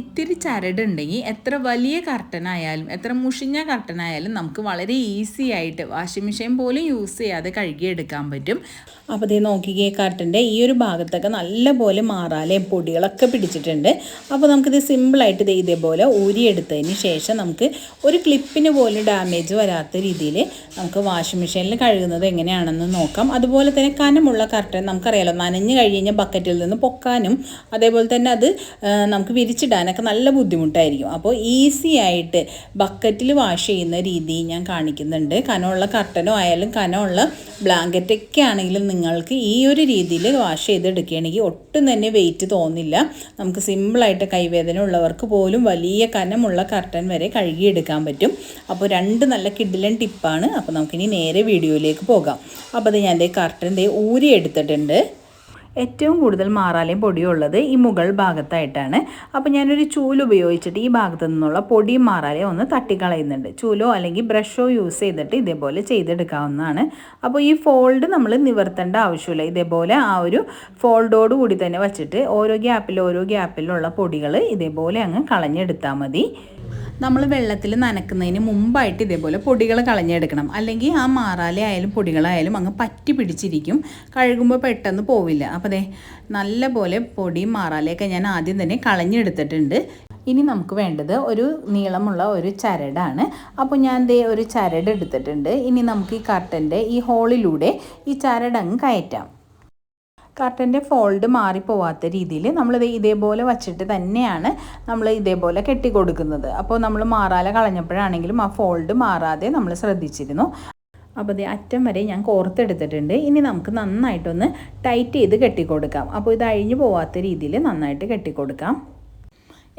ഇത്തിരി ചരടുണ്ടെങ്കിൽ എത്ര വലിയ കർട്ടനായാലും എത്ര മുഷിഞ്ഞ കർട്ടനായാലും നമുക്ക് വളരെ ഈസി ആയിട്ട് വാഷിംഗ് മെഷീൻ പോലും യൂസ് ചെയ്യാതെ കഴുകിയെടുക്കാൻ പറ്റും. അപ്പോൾ ഇതേ നോക്കിക്കേ കർട്ടന്റെ ഈ ഒരു ഭാഗത്തൊക്കെ നല്ലപോലെ മാറാലേ പൊടികളൊക്കെ പിടിച്ചിട്ടുണ്ട്. അപ്പോൾ നമുക്കിത് സിമ്പിളായിട്ട് ഇത് ഇതേപോലെ ഊരിയെടുത്തതിന് ശേഷം നമുക്ക് ഒരു ക്ലിപ്പിന് പോലും ഡാമേജ് വരാത്ത രീതിയിൽ നമുക്ക് വാഷിംഗ് മെഷീനിൽ കഴുകുന്നത് എങ്ങനെയാണെന്ന് നോക്കാം. അതുപോലെ തന്നെ കനമുള്ള കർട്ടൻ നമുക്കറിയാലോ നനഞ്ഞ് കഴിഞ്ഞ് ബക്കറ്റിൽ നിന്ന് പൊക്കാനും അതേപോലെ തന്നെ അത് നമുക്ക് നമുക്ക് വിരിച്ചിടാനൊക്കെ നല്ല ബുദ്ധിമുട്ടായിരിക്കും. അപ്പോൾ ഈസി ആയിട്ട് ബക്കറ്റിൽ വാഷ് ചെയ്യുന്ന രീതി ഞാൻ കാണിക്കുന്നുണ്ട്. കനമുള്ള കർട്ടനോ ആയാലും കനമുള്ള ബ്ലാങ്കറ്റൊക്കെ ആണെങ്കിലും നിങ്ങൾക്ക് ഈ ഒരു രീതിയിൽ വാഷ് ചെയ്തെടുക്കുകയാണെങ്കിൽ ഒട്ടും തന്നെ വെയിറ്റ് തോന്നില്ല. നമുക്ക് സിമ്പിളായിട്ട് കൈവേദന ഉള്ളവർക്ക് പോലും വലിയ കനമുള്ള കർട്ടൻ വരെ കഴുകിയെടുക്കാൻ പറ്റും. അപ്പോൾ രണ്ട് നല്ല കിഡിലൻ ടിപ്പാണ് അപ്പോൾ നമുക്കിനി നേരെ വീഡിയോയിലേക്ക് പോകാം. അപ്പോൾ അത് ഞാൻ ദേ കർട്ടൻ ദേ ഊരി എടുത്തിട്ടുണ്ട് ഏറ്റവും കൂടുതൽ മാറാലയും പൊടിയുള്ളത് ഈ മുകൾ ഭാഗത്തായിട്ടാണ്. അപ്പോൾ ഞാനൊരു ചൂൽ ഉപയോഗിച്ചിട്ട് ഈ ഭാഗത്തു നിന്നുള്ള പൊടിയും മാറാലയും ഒന്ന് തട്ടിക്കളയുന്നുണ്ട്. ചൂലോ അല്ലെങ്കിൽ ബ്രഷോ യൂസ് ചെയ്തിട്ട് ഇതേപോലെ ചെയ്തെടുക്കാവുന്നതാണ്. അപ്പോൾ ഈ ഫോൾഡ് നമ്മൾ നിവർത്തേണ്ട ആവശ്യമില്ല. ഇതേപോലെ ആ ഒരു ഫോൾഡോട് കൂടി തന്നെ വച്ചിട്ട് ഓരോ ഗ്യാപ്പിൽ ഓരോ ഗ്യാപ്പിലുള്ള പൊടികൾ ഇതേപോലെ അങ്ങ് കളഞ്ഞെടുത്താൽ മതി. നമ്മൾ വെള്ളത്തിൽ നനക്കുന്നതിന് മുമ്പായിട്ട് ഇതേപോലെ പൊടികൾ കളഞ്ഞെടുക്കണം. അല്ലെങ്കിൽ ആ മാറാല ആയാലും പൊടികളായാലും അങ്ങ് പറ്റി പിടിച്ചിരിക്കും. കഴുകുമ്പോൾ പെട്ടെന്ന് പോവില്ല. അപ്പോൾ അതെ നല്ല പോലെ പൊടിയും മാറാലയൊക്കെ ഞാൻ ആദ്യം തന്നെ കളഞ്ഞെടുത്തിട്ടുണ്ട്. ഇനി നമുക്ക് വേണ്ടത് ഒരു നീളമുള്ള ഒരു ചരടാണ്. അപ്പോൾ ഞാൻ ദേ ഒരു ചരട് എടുത്തിട്ടുണ്ട്. ഇനി നമുക്ക് ഈ കർട്ടന്റെ ഈ ഹോളിലൂടെ ഈ ചരട് അങ്ങ് കയറ്റാം. കർട്ടന്റെ ഫോൾഡ് മാറിപ്പോവാത്ത രീതിയിൽ നമ്മൾ ഇതേപോലെ വച്ചിട്ട് തന്നെയാണ് നമ്മൾ ഇതേപോലെ കെട്ടി കൊടുക്കുന്നത് അപ്പോൾ നമ്മൾ മാറാല കളഞ്ഞപ്പോഴാണെങ്കിലും ആ ഫോൾഡ് മാറാതെ നമ്മൾ ശ്രദ്ധിച്ചിരുന്നു. അപ്പോൾ ഇത് അറ്റം വരെ ഞാൻ കോർത്തെടുത്തിട്ടുണ്ട്. ഇനി നമുക്ക് നന്നായിട്ടൊന്ന് ടൈറ്റ് ചെയ്ത് കെട്ടിക്കൊടുക്കാം. അപ്പോൾ ഇത് അഴിഞ്ഞു പോവാത്ത രീതിയിൽ നന്നായിട്ട് കെട്ടിക്കൊടുക്കാം.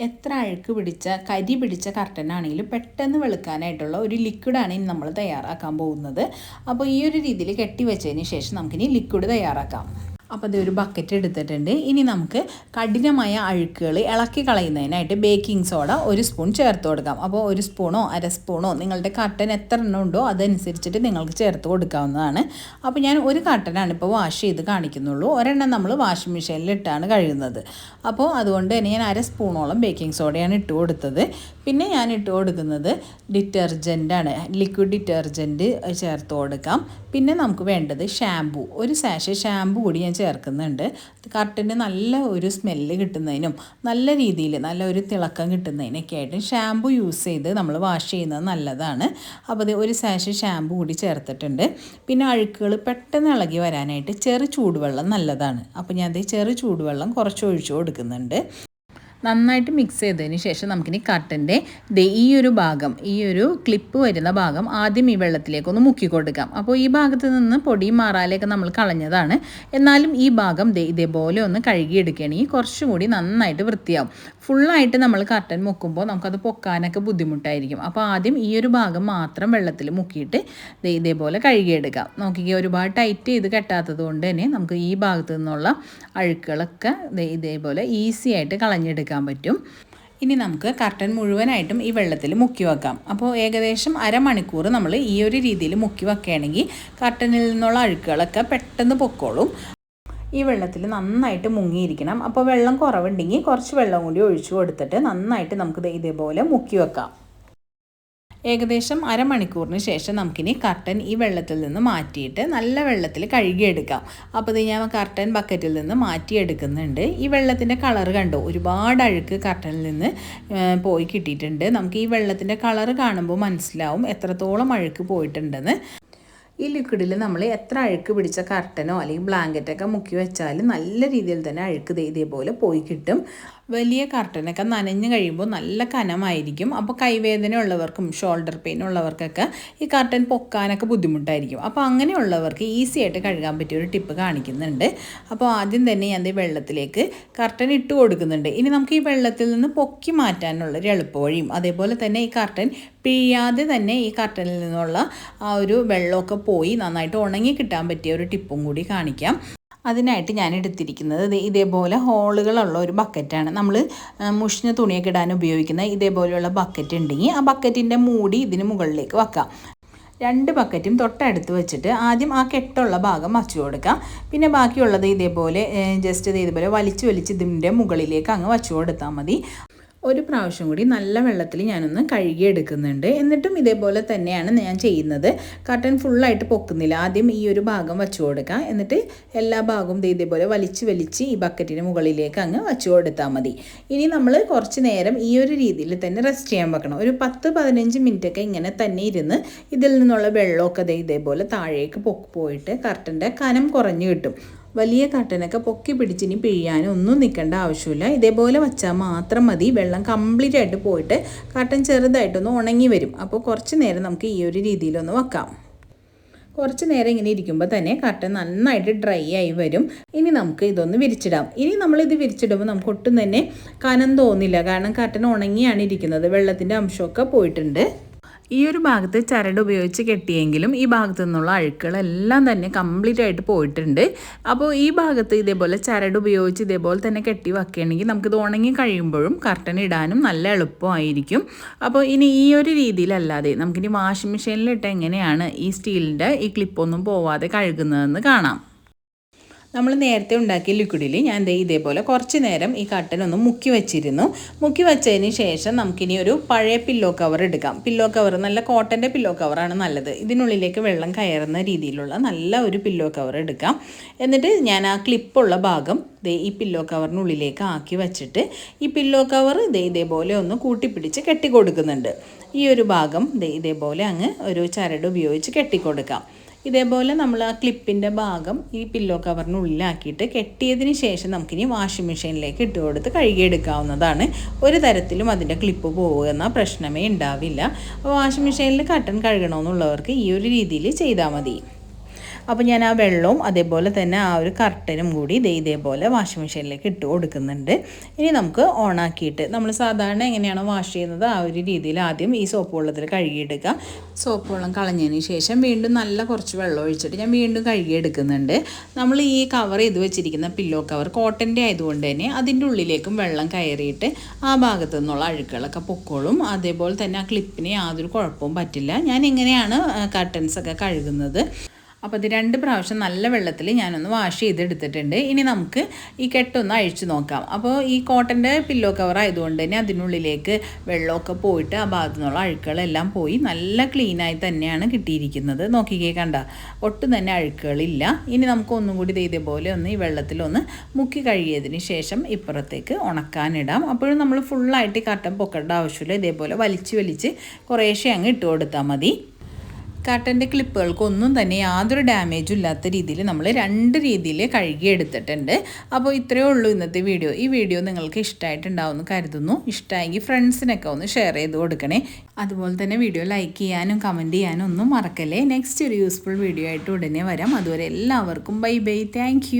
എത്ര അഴുക്ക് പിടിച്ച കരി പിടിച്ച കർട്ടനാണെങ്കിലും പെട്ടെന്ന് വെളുക്കാനായിട്ടുള്ള ഒരു ലിക്വിഡാണ് ഇനി നമ്മൾ തയ്യാറാക്കാൻ പോകുന്നത്. അപ്പോൾ ഈ ഒരു രീതിയിൽ കെട്ടി വെച്ചതിന് ശേഷം നമുക്കിനി ലിക്വിഡ് തയ്യാറാക്കാം. അപ്പോൾ അത് ഒരു ബക്കറ്റ് എടുത്തിട്ടുണ്ട്. ഇനി നമുക്ക് കഠിനമായ അഴുക്കുകൾ ഇളക്കി കളയുന്നതിനായിട്ട് ബേക്കിംഗ് സോഡ ഒരു സ്പൂൺ ചേർത്ത് കൊടുക്കാം. അപ്പോൾ ഒരു സ്പൂണോ അര സ്പൂണോ നിങ്ങളുടെ കട്ടൻ എത്ര എണ്ണം ഉണ്ടോ അതനുസരിച്ചിട്ട് നിങ്ങൾക്ക് ചേർത്ത് കൊടുക്കാവുന്നതാണ്. അപ്പോൾ ഞാൻ ഒരു കട്ടനാണ് ഇപ്പോൾ വാഷ് ചെയ്ത് കാണിക്കുന്നുള്ളൂ. ഒരെണ്ണം നമ്മൾ വാഷിംഗ് മെഷീനിൽ ഇട്ടാണ് കഴുകുന്നത്. അപ്പോൾ അതുകൊണ്ട് തന്നെ ഞാൻ അര സ്പൂണോളം ബേക്കിംഗ് സോഡയാണ് ഇട്ട് കൊടുത്തത്. പിന്നെ ഞാൻ ഇട്ട് കൊടുക്കുന്നത് ഡിറ്റർജന്റാണ് ലിക്വിഡ് ഡിറ്റർജന്റ് ചേർത്ത് കൊടുക്കാം. പിന്നെ നമുക്ക് വേണ്ടത് ഷാമ്പു ഒരു സാഷ ഷാമ്പു കൂടി ഞാൻ ചേർക്കുന്നുണ്ട്. കറക്റ്റിന് നല്ല ഒരു സ്മെല്ല് കിട്ടുന്നതിനും നല്ല രീതിയിൽ നല്ല ഒരു തിളക്കം കിട്ടുന്നതിനൊക്കെ ആയിട്ട് ഷാമ്പു യൂസ് ചെയ്ത് നമ്മൾ വാഷ് ചെയ്യുന്നത് നല്ലതാണ്. അപ്പോൾ ഒരു സാഷ് ഷാമ്പു കൂടി ചേർത്തിട്ടുണ്ട്. പിന്നെ അഴുക്കുകൾ പെട്ടെന്ന് ഇളകി വരാനായിട്ട് ചെറു ചൂടുവെള്ളം നല്ലതാണ്. അപ്പോൾ ഞാൻ ദേ ചെറു ചൂടുവെള്ളം കുറച്ച് ഒഴിച്ചു കൊടുക്കുന്നുണ്ട്. നന്നായിട്ട് മിക്സ് ചെയ്തതിന് ശേഷം നമുക്കിനി കട്ടന്റെ ഈ ഒരു ഭാഗം ഈ ഒരു ക്ലിപ്പ് വരുന്ന ഭാഗം ആദ്യം ഈ വെള്ളത്തിലേക്ക് ഒന്ന് മുക്കി കൊടുക്കാം. അപ്പോൾ ഈ ഭാഗത്ത് നിന്ന് പൊടിയും മാറാലയൊക്കെ നമ്മൾ കളഞ്ഞതാണ്. എന്നാലും ഈ ഭാഗം ഇതേപോലെ ഒന്ന് കഴുകിയെടുക്കുകയാണെങ്കിൽ കുറച്ചും കൂടി നന്നായിട്ട് വൃത്തിയാവും. ഫുള്ളായിട്ട് നമ്മൾ കർട്ടൻ മുക്കുമ്പോൾ നമുക്കത് പൊക്കാനൊക്കെ ബുദ്ധിമുട്ടായിരിക്കും. അപ്പോൾ ആദ്യം ഈ ഒരു ഭാഗം മാത്രം വെള്ളത്തിൽ മുക്കിയിട്ട് ഇതേപോലെ കഴുകിയെടുക്കാം നോക്കിക്കേ ഒരുപാട് ടൈറ്റ് ചെയ്ത് കെട്ടാത്തത് കൊണ്ട് തന്നെ നമുക്ക് ഈ ഭാഗത്തു നിന്നുള്ള അഴുക്കുകളൊക്കെ ഇതേപോലെ ഈസി ആയിട്ട് കളഞ്ഞെടുക്കാൻ പറ്റും. ഇനി നമുക്ക് കർട്ടൻ മുഴുവനായിട്ടും ഈ വെള്ളത്തിൽ മുക്കി വെക്കാം. അപ്പോൾ ഏകദേശം അരമണിക്കൂർ നമ്മൾ ഈ ഒരു രീതിയിൽ മുക്കി വെക്കുകയാണെങ്കിൽ കർട്ടനിൽ നിന്നുള്ള അഴുക്കുകളൊക്കെ പെട്ടെന്ന് പൊക്കോളും. ഈ വെള്ളത്തിൽ നന്നായിട്ട് മുങ്ങിയിരിക്കണം. അപ്പോൾ വെള്ളം കുറവുണ്ടെങ്കിൽ കുറച്ച് വെള്ളം കൂടി ഒഴിച്ചു കൊടുത്തിട്ട് നന്നായിട്ട് നമുക്ക് ഇതേപോലെ മുക്കി വെക്കാം. ഏകദേശം അരമണിക്കൂറിന് ശേഷം നമുക്കിനി കർട്ടൻ ഈ വെള്ളത്തിൽ നിന്ന് മാറ്റിയിട്ട് നല്ല വെള്ളത്തിൽ കഴുകിയെടുക്കാം. അപ്പോൾ ഇത് ഞാൻ കർട്ടൻ ബക്കറ്റിൽ നിന്ന് മാറ്റിയെടുക്കുന്നുണ്ട്. ഈ വെള്ളത്തിന്റെ കളർ കണ്ടോ? ഒരുപാട് അഴുക്ക് കർട്ടനിൽ നിന്ന് പോയി കിട്ടിയിട്ടുണ്ട്. നമുക്ക് ഈ വെള്ളത്തിന്റെ കളർ കാണുമ്പോൾ മനസ്സിലാവും എത്രത്തോളം അഴുക്ക് പോയിട്ടുണ്ടെന്ന്. ഈ ലിക്വിഡിൽ നമ്മൾ എത്ര അഴുക്ക് പിടിച്ച കർട്ടനോ അല്ലെങ്കിൽ ബ്ലാങ്കറ്റൊക്കെ മുക്കി വെച്ചാലും നല്ല രീതിയിൽ തന്നെ അഴുക്ക് ഇതേപോലെ പോയി കിട്ടും. വലിയ കർട്ടനൊക്കെ നനഞ്ഞു കഴിയുമ്പോൾ നല്ല കനമായിരിക്കും. അപ്പോൾ കൈവേദന ഉള്ളവർക്കും ഷോൾഡർ പെയിൻ ഉള്ളവർക്കൊക്കെ ഈ കർട്ടൻ പൊക്കാനൊക്കെ ബുദ്ധിമുട്ടായിരിക്കും. അപ്പോൾ അങ്ങനെയുള്ളവർക്ക് ഈസി ആയിട്ട് കഴുകാൻ പറ്റിയ ഒരു ടിപ്പ് കാണിക്കുന്നുണ്ട്. അപ്പോൾ ആദ്യം തന്നെ ഞാൻ ഈ വെള്ളത്തിലേക്ക് കർട്ടൻ ഇട്ട് കൊടുക്കുന്നുണ്ട്. ഇനി നമുക്ക് ഈ വെള്ളത്തിൽ നിന്ന് പൊക്കി മാറ്റാനുള്ള ഒരു എളുപ്പവഴിയും അതേപോലെ തന്നെ ഈ കർട്ടൻ പിഴിയാതെ തന്നെ ഈ കർട്ടനിൽ നിന്നുള്ള ആ ഒരു വെള്ളമൊക്കെ പോയി നന്നായിട്ട് ഉണങ്ങി കിട്ടാൻ പറ്റിയ ഒരു ടിപ്പും കൂടി കാണിക്കാം. അതിനായിട്ട് ഞാൻ എടുത്തിരിക്കുന്നത് ഇതേപോലെ ഹോളുകളുള്ള ഒരു ബക്കറ്റാണ്. നമ്മൾ മുഷിഞ്ഞ തുണിയൊക്കെ ഇടാൻ ഉപയോഗിക്കുന്ന ഇതേപോലെയുള്ള ബക്കറ്റ് ഉണ്ടെങ്കിൽ ആ ബക്കറ്റിന്റെ മൂടി ഇതിന് മുകളിലേക്ക് വെക്കാം. രണ്ട് ബക്കറ്റും തൊട്ടടുത്ത് വെച്ചിട്ട് ആദ്യം ആ കെട്ടുള്ള ഭാഗം വച്ചു കൊടുക്കാം. പിന്നെ ബാക്കിയുള്ളത് ഇതേപോലെ ജസ്റ്റ് ഇതേപോലെ വലിച്ചു വലിച്ച് ഇതിന്റെ മുകളിലേക്ക് അങ്ങ് വച്ചു കൊടുത്താൽ മതി. ഒരു പ്രാവശ്യം കൂടി നല്ല വെള്ളത്തിൽ ഞാനൊന്ന് കഴുകിയെടുക്കുന്നുണ്ട്. എന്നിട്ടും ഇതേപോലെ തന്നെയാണ് ഞാൻ ചെയ്യുന്നത്. കട്ടൻ ഫുള്ളായിട്ട് പൊക്കുന്നില്ല. ആദ്യം ഈ ഒരു ഭാഗം വച്ചു കൊടുക്കുക എന്നിട്ട് എല്ലാ ഭാഗവും ഇതേപോലെ വലിച്ച് വലിച്ച് ഈ ബക്കറ്റിന് മുകളിലേക്ക് അങ്ങ് വച്ചു കൊടുത്താൽ മതി. ഇനി നമ്മൾ കുറച്ച് നേരം ഈ ഒരു രീതിയിൽ തന്നെ റെസ്റ്റ് ചെയ്യാൻ വെക്കണം. ഒരു പത്ത് പതിനഞ്ച് മിനിറ്റൊക്കെ ഇങ്ങനെ തന്നെ ഇരുന്ന് ഇതിൽ നിന്നുള്ള വെള്ളമൊക്കെ ഇതേപോലെ താഴേക്ക് പൊക്ക് പോയിട്ട് കർട്ടന്റെ കനം കുറഞ്ഞു കിട്ടും. വലിയ കട്ടനൊക്കെ പൊക്കി പിടിച്ചിനി പിഴിയാനും ഒന്നും നിൽക്കേണ്ട ആവശ്യമില്ല. ഇതേപോലെ വച്ചാൽ മാത്രം മതി. വെള്ളം കംപ്ലീറ്റ് ആയിട്ട് പോയിട്ട് കട്ടൻ ചെറുതായിട്ടൊന്ന് ഉണങ്ങി വരും. അപ്പോൾ കുറച്ച് നേരം നമുക്ക് ഈ ഒരു രീതിയിലൊന്ന് വെക്കാം. കുറച്ച് നേരം ഇങ്ങനെ ഇരിക്കുമ്പോൾ തന്നെ കട്ടൻ നന്നായിട്ട് ഡ്രൈ ആയി വരും. ഇനി നമുക്ക് ഇതൊന്ന് വിരിച്ചിടാം. ഇനി നമ്മളിത് വിരിച്ചിടുമ്പോൾ നമുക്ക് ഒട്ടും തന്നെ കനം തോന്നില്ല. കാരണം കട്ടൻ ഉണങ്ങിയാണ് ഇരിക്കുന്നത്. വെള്ളത്തിന്റെ അംശമൊക്കെ പോയിട്ടുണ്ട്. ഈ ഒരു ഭാഗത്ത് ചരട് ഉപയോഗിച്ച് കെട്ടിയെങ്കിലും ഈ ഭാഗത്തു നിന്നുള്ള അഴുക്കുകളെല്ലാം തന്നെ കംപ്ലീറ്റ് ആയിട്ട് പോയിട്ടുണ്ട്. അപ്പോൾ ഈ ഭാഗത്ത് ഇതേപോലെ ചരട് ഉപയോഗിച്ച് ഇതേപോലെ തന്നെ കെട്ടി വെക്കുകയാണെങ്കിൽ നമുക്കിത് ഉണങ്ങി കഴിയുമ്പോഴും കർട്ടൻ ഇടാനും നല്ല എളുപ്പമായിരിക്കും. അപ്പോൾ ഇനി ഈ ഒരു രീതിയിലല്ലാതെ നമുക്കിനി വാഷിംഗ് മെഷീനിലിട്ട് എങ്ങനെയാണ് ഈ സ്റ്റീലിന്റെ ഈ ക്ലിപ്പൊന്നും പോവാതെ കഴുകുന്നതെന്ന് കാണാം. നമ്മൾ നേരത്തെ ഉണ്ടാക്കിയ ലിക്വിഡിൽ ഞാൻ ദേ ഇതേപോലെ കുറച്ച് നേരം ഈ കട്ടൻ ഒന്ന് മുക്കി വെച്ചിരുന്നു. മുക്കി വെച്ചതിന് ശേഷം നമുക്കിനി ഒരു പഴയ പില്ലോ കവർ എടുക്കാം. പില്ലോ കവർ നല്ല കോട്ടന്റെ പില്ലോ കവറാണ് നല്ലത്. ഇതിനുള്ളിലേക്ക് വെള്ളം കയറുന്ന രീതിയിലുള്ള നല്ല ഒരു പില്ലോ കവർ എടുക്കാം. എന്നിട്ട് ഞാൻ ആ ക്ലിപ്പുള്ള ഭാഗം ദേ ഈ പില്ലോ കവറിനുള്ളിലേക്ക് ആക്കി വെച്ചിട്ട് ഈ പില്ലോ കവർ ദേ ഇതേപോലെ ഒന്ന് കൂട്ടിപ്പിടിച്ച് കെട്ടിക്കൊടുക്കുന്നുണ്ട്. ഈ ഒരു ഭാഗം ദേ ഇതേപോലെ അങ്ങ് ഒരു ചരട് ഉപയോഗിച്ച് കെട്ടിക്കൊടുക്കാം. ഇതേപോലെ നമ്മൾ ആ ക്ലിപ്പിന്റെ ഭാഗം ഈ പില്ലോ കവറിനുള്ളിലാക്കിയിട്ട് കെട്ടിയതിന് ശേഷം നമുക്കിനി വാഷിംഗ് മെഷീനിലേക്ക് ഇട്ട് കൊടുത്ത് കഴുകിയെടുക്കാവുന്നതാണ്. ഒരു തരത്തിലും അതിന്റെ ക്ലിപ്പ് പോകുന്ന പ്രശ്നമേ ഉണ്ടാവില്ല. വാഷിംഗ് മെഷീനിൽ കട്ടൻ കഴുകണമെന്നുള്ളവർക്ക് ഈ ഒരു രീതിയിൽ ചെയ്താൽ മതി. അപ്പോൾ ഞാൻ ആ വെള്ളവും അതേപോലെ തന്നെ ആ ഒരു കർട്ടനും കൂടി ദേ ഇതേപോലെ വാഷിംഗ് മെഷീനിലേക്ക് ഇട്ട് കൊടുക്കുന്നുണ്ട്. ഇനി നമുക്ക് ഓണാക്കിയിട്ട് നമ്മൾ സാധാരണ എങ്ങനെയാണോ വാഷ് ചെയ്യുന്നത്? ആ ഒരു രീതിയിൽ ആദ്യം ഈ സോപ്പ് വെള്ളത്തിൽ കഴുകിയെടുക്കുക. സോപ്പ് വെള്ളം കളഞ്ഞതിന് ശേഷം വീണ്ടും നല്ല കുറച്ച് വെള്ളം ഒഴിച്ചിട്ട് ഞാൻ വീണ്ടും കഴുകിയെടുക്കുന്നുണ്ട്. നമ്മൾ ഈ കവർ ചെയ്ത് വെച്ചിരിക്കുന്ന പില്ലോ കവർ കോട്ടന്റെ ആയതുകൊണ്ട് തന്നെ അതിന്റെ ഉള്ളിലേക്കും വെള്ളം കയറിയിട്ട് ആ ഭാഗത്തു നിന്നുള്ള അഴുക്കുകളൊക്കെ പൊക്കോളും. അതേപോലെ തന്നെ ആ ക്ലിപ്പിന് യാതൊരു കുഴപ്പവും പറ്റില്ല. ഞാൻ എങ്ങനെയാണ് കർട്ടൻസ് ഒക്കെ കഴുകുന്നത്. അപ്പോൾ ഇത് രണ്ട് പ്രാവശ്യം നല്ല വെള്ളത്തിൽ ഞാനൊന്ന് വാഷ് ചെയ്തെടുത്തിട്ടുണ്ട്. ഇനി നമുക്ക് ഈ കെട്ടൊന്ന് അഴിച്ചു നോക്കാം. അപ്പോൾ ഈ കോട്ടന്റെ പില്ലോ കവർ ആയതുകൊണ്ട് തന്നെ അതിനുള്ളിലേക്ക് വെള്ളമൊക്കെ പോയിട്ട് ആ ഭാഗത്തു നിന്നുള്ള അഴുക്കുകളെല്ലാം പോയി നല്ല ക്ലീനായി തന്നെയാണ് കിട്ടിയിരിക്കുന്നത്. നോക്കിക്കേ കണ്ട ഒട്ടും തന്നെ അഴുക്കുകളില്ല. ഇനി നമുക്ക് ഒന്നും കൂടി ഇതേപോലെ ഒന്ന് ഈ വെള്ളത്തിലൊന്ന് മുക്കി കഴുകിയതിന് ശേഷം ഇപ്പുറത്തേക്ക് ഉണക്കാനിടാം. അപ്പോഴും നമ്മൾ ഫുള്ളായിട്ട് ഈ കട്ടൻ പൊക്കേണ്ട ആവശ്യമില്ല. ഇതേപോലെ വലിച്ച് വലിച്ച് കുറേശ്ശെ അങ്ങ് ഇട്ട് കൊടുത്താൽ മതി. കട്ടന്റെ ക്ലിപ്പുകൾക്കൊന്നും തന്നെ യാതൊരു ഡാമേജും ഇല്ലാത്ത രീതിയിൽ നമ്മൾ രണ്ട് രീതിയിൽ കഴുകിയെടുത്തിട്ടുണ്ട്. അപ്പോൾ ഇത്രയേ ഉള്ളൂ ഇന്നത്തെ വീഡിയോ. ഈ വീഡിയോ നിങ്ങൾക്ക് ഇഷ്ടമായിട്ടുണ്ടാവുമെന്ന് കരുതുന്നു. ഇഷ്ടമായെങ്കിൽ ഫ്രണ്ട്സിനൊക്കെ ഒന്ന് ഷെയർ ചെയ്ത് കൊടുക്കണേ. അതുപോലെ തന്നെ വീഡിയോ ലൈക്ക് ചെയ്യാനും കമന്റ് ചെയ്യാനും ഒന്നും മറക്കല്ലേ. നെക്സ്റ്റ് ഒരു യൂസ്ഫുൾ വീഡിയോ ആയിട്ട് ഉടനെ വരാം. അതുവരെ എല്ലാവർക്കും ബൈ ബൈ. താങ്ക്